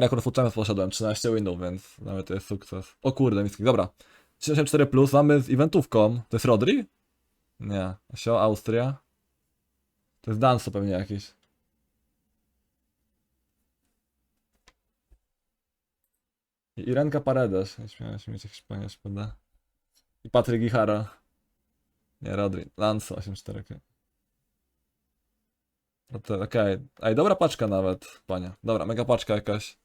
Rekord Food Champions poszedłem, 13 winów, więc nawet to jest sukces. O kurde, miski, dobra. 34 plus mamy z eventówką. To jest Rodri? Nie. Sio, Austria. To jest Danso pewnie jakiś. I Irenka Paredes. Śmiałeś mieć panie szkoda. I Patryk Gichara. Nie, Rodri. Lanso 8-4. okej. No okej. Ej, dobra paczka nawet, panie. Dobra, mega paczka jakaś.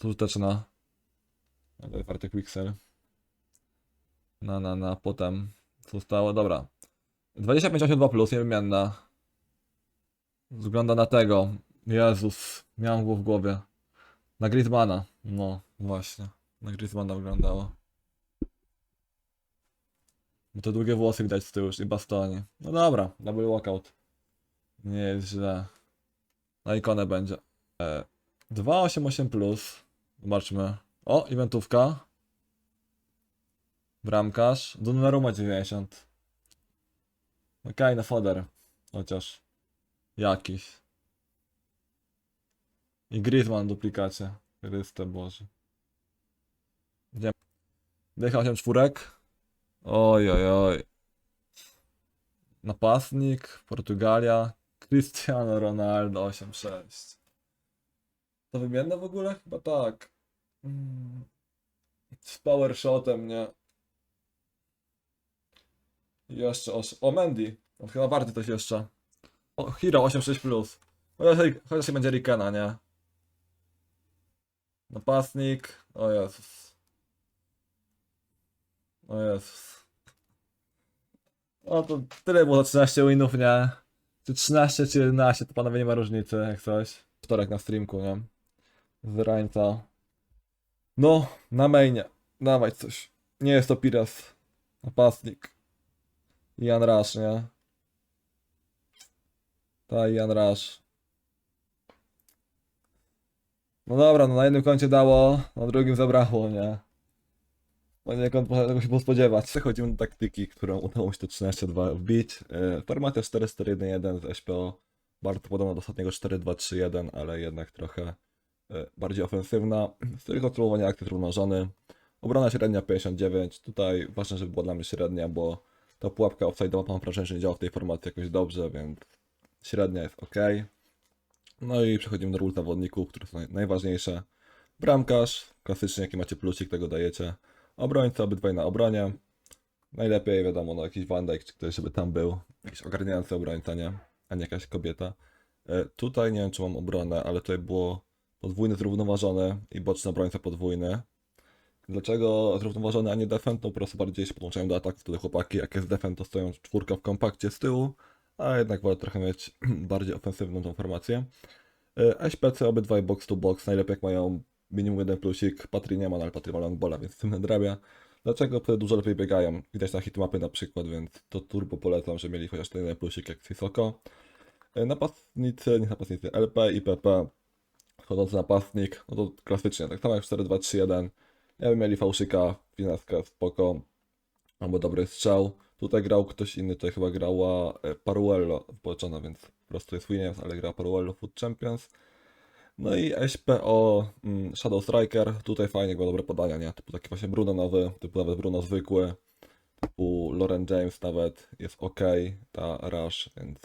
Zużyteczna. Dobra, Fartek Pixel. Na, na, na, potem. Zostało? Dobra. 2582 plus, niewymienna. Wygląda na tego. Jezus, miałem go w głowie. Na Griezmana. No, właśnie. Na Griezmana wyglądało. Bo te długie włosy widać z tyłu już i bastoni. No dobra, double walkout. Nie jest źle. Na ikonę będzie. E, 288 plus. Zobaczmy. O, eventówka. Bramkarz. Do numeru ma 90. Okej, na foder. Chociaż. Jakiś. I Griezmann duplikacie. Chryste Boże. Gdzie? Dycha 8 czwórek. Oj, oj, oj. Napastnik, Portugalia, Cristiano Ronaldo 8-6. To wymienne w ogóle? Chyba tak. Mm. Z power shotem, nie? Jeszcze os... O, Mendy. On chyba warty coś jeszcze. O, Hero 8-6+. Plus. Chociaż, chociaż będzie Rikena, nie? Napastnik. O Jezus. O Jezus. O, to tyle było za 13 winów, nie? Czy 13, czy 11, to panowie nie ma różnicy, jak coś. Wtorek na streamku, nie? Z rańca. No, na mainie. Dawaj coś. Nie jest to Pires. Napastnik. Ian Rush, nie? Ta Ian Rush. No dobra, no na jednym koncie dało, na drugim zabrało, nie? Poniekąd można tego się było spodziewać. Przechodzimy do taktyki, którą udało mi się to 13-2 wbić. Yy, Formacja 4-4-1-1 z SPO. Bardzo podobna do ostatniego 4-2-3-1, ale jednak trochę bardziej ofensywna. Styl kontrolowania akcji zrównoważony. Obrona średnia 59. Tutaj ważne, żeby była dla mnie średnia, bo ta pułapka offside'owa mam wrażenie, że nie działa w tej formacji jakoś dobrze, więc średnia jest ok. No i przechodzimy do ról zawodników, które są naj- najważniejsze. Bramkarz, klasycznie jaki macie plusik, tego dajecie. Obrońca, obydwaj na obronie. Najlepiej, wiadomo, no jakiś Van Dijk, czy ktoś, żeby tam był. Jakiś ogarniający obrońca, nie? A nie jakaś kobieta. E, tutaj nie wiem, czy mam obronę, ale tutaj było podwójny zrównoważony i boczny obrońca podwójny. Dlaczego zrównoważony, a nie defend? No po prostu bardziej się podłączają do ataków wtedy chłopaki. Jak jest defend, to stoją czwórka w kompakcie z tyłu, a jednak wolę trochę mieć bardziej ofensywną tą formację. E, SPC obydwaj box to box, najlepiej jak mają minimum jeden plusik. Patry nie ma, no ale Patry ma longbola, więc tym nadrabia. Dlaczego? Te dużo lepiej biegają. Widać na hitmapy na przykład, więc to turbo polecam, że mieli chociaż ten jeden plusik jak Sissoko. E, Napastnicy, nie napastnicy, LP i PP. Wchodzący napastnik, no to klasycznie, tak samo jak w 4-2-3-1. Ja bym mieli fałszyka, finaskę, spoko. Albo dobry strzał. Tutaj grał ktoś inny, tutaj chyba grała e, Paruello wpoczona, więc po prostu jest Williams, ale gra Paruello Food Champions. No i SPO mm, Shadow Striker, tutaj fajnie, bo dobre podania, nie? Typu taki właśnie Bruno nowy, typu nawet Bruno zwykły, typu Lauren James nawet jest ok, ta Rush, więc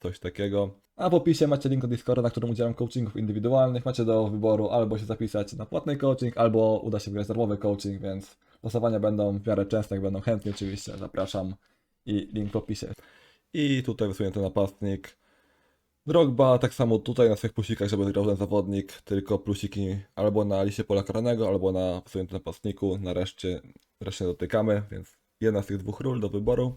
coś takiego. A w opisie macie link do Discorda, na którym udzielam coachingów indywidualnych. Macie do wyboru albo się zapisać na płatny coaching, albo uda się wygrać darmowy coaching, więc losowania będą w miarę częste, jak będą chętni oczywiście, zapraszam i link w opisie. I tutaj wysunięty napastnik. Drogba, tak samo tutaj na swoich plusikach, żeby grał ten zawodnik, tylko plusiki albo na liście pola karnego, albo na wysuniętym napastniku, na reszcie, reszcie dotykamy, więc jedna z tych dwóch ról do wyboru.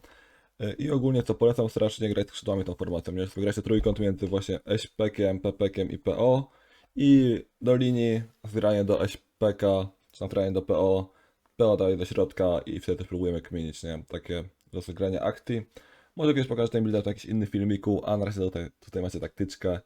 E, I ogólnie co polecam strasznie grać skrzydłami tą formacją, nie? Wygracie trójkąt między właśnie SPK-iem, PPK i PO i do linii zgranie do SPK, czy nagranie do PO, PO daje do środka i wtedy też próbujemy kminić, nie? Takie rozegranie akcji. Może kiedyś pokażę ten build w jakimś innym filmiku, a na razie tutaj, tutaj macie taktyczkę.